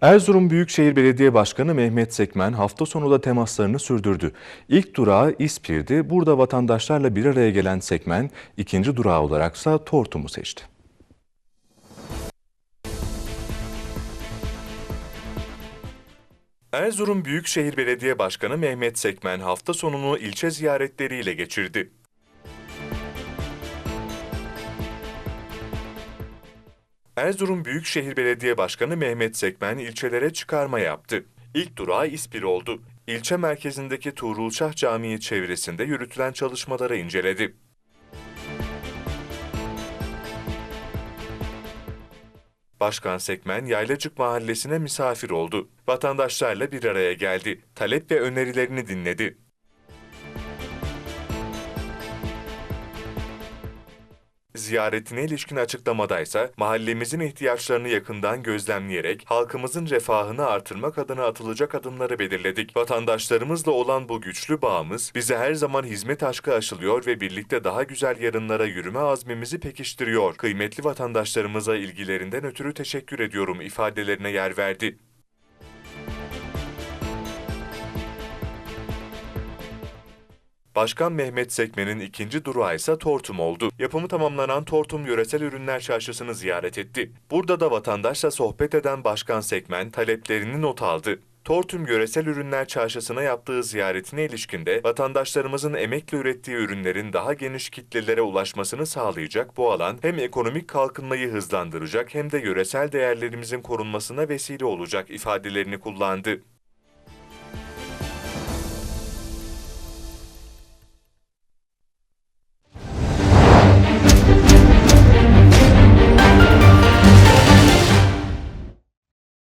Erzurum Büyükşehir Belediye Başkanı Mehmet Sekmen hafta sonu da temaslarını sürdürdü. İlk durağı İspir'di. Burada vatandaşlarla bir araya gelen Sekmen, ikinci durağı olaraksa Tortum'u seçti. Erzurum Büyükşehir Belediye Başkanı Mehmet Sekmen hafta sonunu ilçe ziyaretleriyle geçirdi. Erzurum Büyükşehir Belediye Başkanı Mehmet Sekmen ilçelere çıkarma yaptı. İlk durağı İspir oldu. İlçe merkezindeki Tuğrulşah Camii çevresinde yürütülen çalışmaları inceledi. Başkan Sekmen Yaylacık Mahallesi'ne misafir oldu. Vatandaşlarla bir araya geldi. Talep ve önerilerini dinledi. Ziyaretine ilişkin açıklamadaysa mahallemizin ihtiyaçlarını yakından gözlemleyerek halkımızın refahını artırmak adına atılacak adımları belirledik. Vatandaşlarımızla olan bu güçlü bağımız bize her zaman hizmet aşkı aşılıyor ve birlikte daha güzel yarınlara yürüme azmimizi pekiştiriyor. Kıymetli vatandaşlarımıza ilgilerinden ötürü teşekkür ediyorum ifadelerine yer verdi. Başkan Mehmet Sekmen'in ikinci durağı ise Tortum oldu. Yapımı tamamlanan Tortum Yöresel Ürünler Çarşısı'nı ziyaret etti. Burada da vatandaşla sohbet eden Başkan Sekmen taleplerini not aldı. Tortum Yöresel Ürünler Çarşısı'na yaptığı ziyaretine ilişkinde vatandaşlarımızın emekle ürettiği ürünlerin daha geniş kitlelere ulaşmasını sağlayacak bu alan hem ekonomik kalkınmayı hızlandıracak hem de yöresel değerlerimizin korunmasına vesile olacak ifadelerini kullandı.